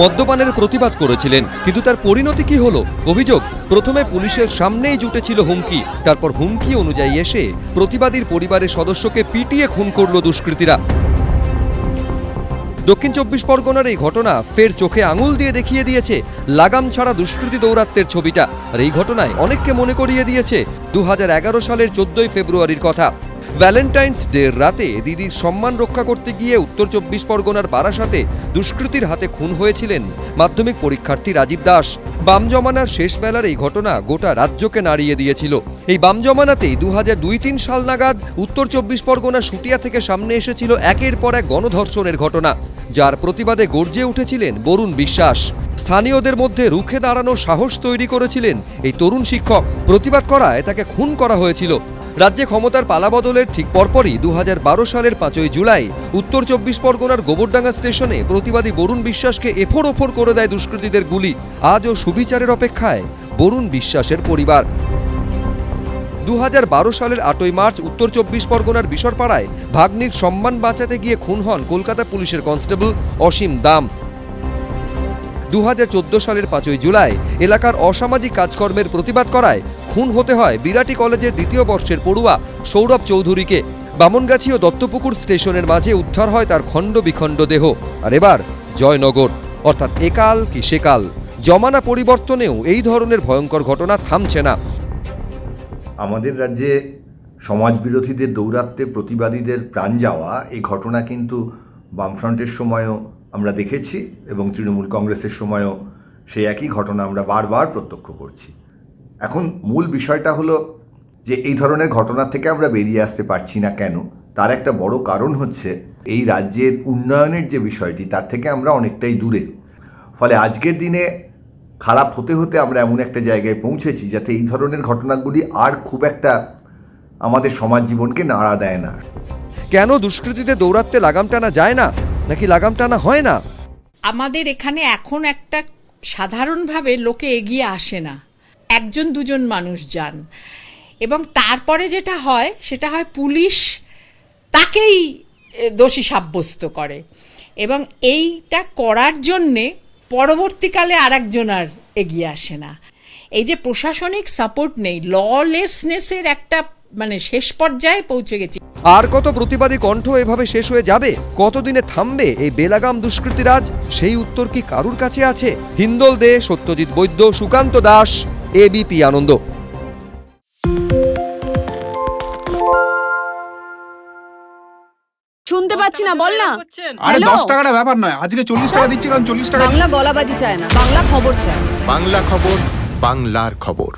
মদ্যপানের প্রতিবাদ করেছিলেন, কিন্তু তার পরিণতি কি হলো? অভিযোগ, প্রথমে পুলিশের সামনেই জুটেছিল হুমকি, তারপর হুমকি অনুযায়ী এসে প্রতিবাদীর পরিবারের সদস্যকে পিটিয়ে খুন করল দুষ্কৃতীরা। দক্ষিণ চব্বিশ পরগনার এই ঘটনা ফের চোখে আঙুল দিয়ে দেখিয়ে দিয়েছে লাগাম ছাড়া দুষ্কৃতী দৌরাত্মের ছবিটা। আর এই ঘটনায় অনেককে মনে করিয়ে দিয়েছে দু হাজার এগারো সালের চোদ্দই ফেব্রুয়ারির কথা। ভ্যালেন্টাইন্স ডের রাতে দিদির সম্মান রক্ষা করতে গিয়ে উত্তর চব্বিশ পরগনার বারাসাতে দুষ্কৃতীর হাতে খুন হয়েছিলেন মাধ্যমিক পরীক্ষার্থী রাজীব দাস। বাম জমানার শেষ বেলার এই ঘটনা গোটা রাজ্যকে নাড়িয়ে দিয়েছিল। এই বাম জমানাতেই দু হাজার দুই তিন সাল নাগাদ উত্তর চব্বিশ পরগনা সুটিয়া থেকে সামনে এসেছিল একের পর এক গণধর্ষণের ঘটনা, যার প্রতিবাদে গর্জে উঠেছিলেন বরুণ বিশ্বাস। স্থানীয়দের মধ্যে রুখে দাঁড়ানোর সাহস তৈরি করেছিলেন এই তরুণ শিক্ষক। প্রতিবাদ করায় তাকে খুন করা হয়েছিল। রাজ্যে ক্ষমতার পালাবদলের ঠিক পরপরই দু বারো সালের পাঁচই জুলাই উত্তর চব্বিশ পরগনার গোবরডাঙ্গা স্টেশনে প্রতিবাদী বরুণ বিশ্বাসকে এফোর ওফোর করে দেয় দুষ্কৃতীদের গুলি। আজও সুবিচারের অপেক্ষায় বরুণ বিশ্বাসের পরিবার। দু হাজার বারো সালের আটই মার্চ উত্তর চব্বিশ পরগনার বিশরপাড়ায় ভাগ্নির সম্মান বাঁচাতে গিয়ে খুন হন কলকাতা পুলিশের কনস্টেবল অসীম দাম। দু হাজার চোদ্দ সালের পাঁচই জুলাই এলাকার অসামাজিক কাজকর্মের প্রতিবাদ করায় খুন হতে হয় বিরাটি কলেজের দ্বিতীয় বর্ষের পড়ুয়া সৌরভ চৌধুরীকে। বামনগাছি ও দত্তপুকুর স্টেশনের মাঝে উদ্ধার হয় তার খণ্ড বিখণ্ড দেহ। আর এবার জয়নগর। অর্থাৎ একাল কি সেকাল জমানা পরিবর্তনেও এই ধরনের ভয়ঙ্কর ঘটনা থামছে না। আমাদের রাজ্যে সমাজ বিরোধীদের দৌরাত্মে প্রতিবাদীদের প্রাণ যাওয়া, এই ঘটনা কিন্তু বামফ্রন্টের সময়ও আমরা দেখেছি এবং তৃণমূল কংগ্রেসের সময়ও সেই একই ঘটনা আমরা বারবার প্রত্যক্ষ করছি। এখন মূল বিষয়টা হলো যে এই ধরনের ঘটনা থেকে আমরা বেরিয়ে আসতে পারছি না কেন? তার একটা বড় কারণ হচ্ছে এই রাজ্যের উন্নয়নের যে বিষয়টি, তার থেকে আমরা অনেকটাই দূরে। ফলে আজকের দিনে খারাপ হতে হতে আমরা এমন একটা জায়গায় পৌঁছেছি যাতে এই ধরনের ঘটনাগুলি আর খুব একটা আমাদের সমাজ জীবনকে নাড়া দেয় না। কেন দুষ্কৃতিতে দৌরাত্মে লাগাম টানা যায় না? নাকি লাগাম টানা হয় না? আমাদের এখানে এখন একটা সাধারণভাবে লোকে এগিয়ে আসে না। একজন দুজন মানুষ যান। এবং তারপরে যেটা হয়, সেটা হয় পুলিশ তাকেই দোষী সাব্যস্ত করে। এবং এইটা করার জন্যে পরবর্তীকালে আরেকজন আর এগিয়ে আসে না। এই যে প্রশাসনিক সাপোর্ট নেই ললেসনেসের একটা মানে শেষ পর্যায়ে পৌঁছে গেছি। আর কত প্রতিবাদী কণ্ঠ এভাবে শেষ হয়ে যাবে? কতদিনে থামবে এই বেলাগাম দুষ্কৃতিরাজ সেই উত্তর কি কারুর কাছে আছে? হিন্দল দে সত্যজিৎ বৈদ্য সুকান্ত দাস এবিপি আনন্দ। শুনতে পাচ্ছি না বল না। আরে? দশ টাকাটা ব্যাপার নয় আজকে চল্লিশ টাকা দিচ্ছি কারণ চল্লিশ টাকা বাংলা গলাবাজি চায় না বাংলা খবর চায় বাংলা খবর বাংলার খবর।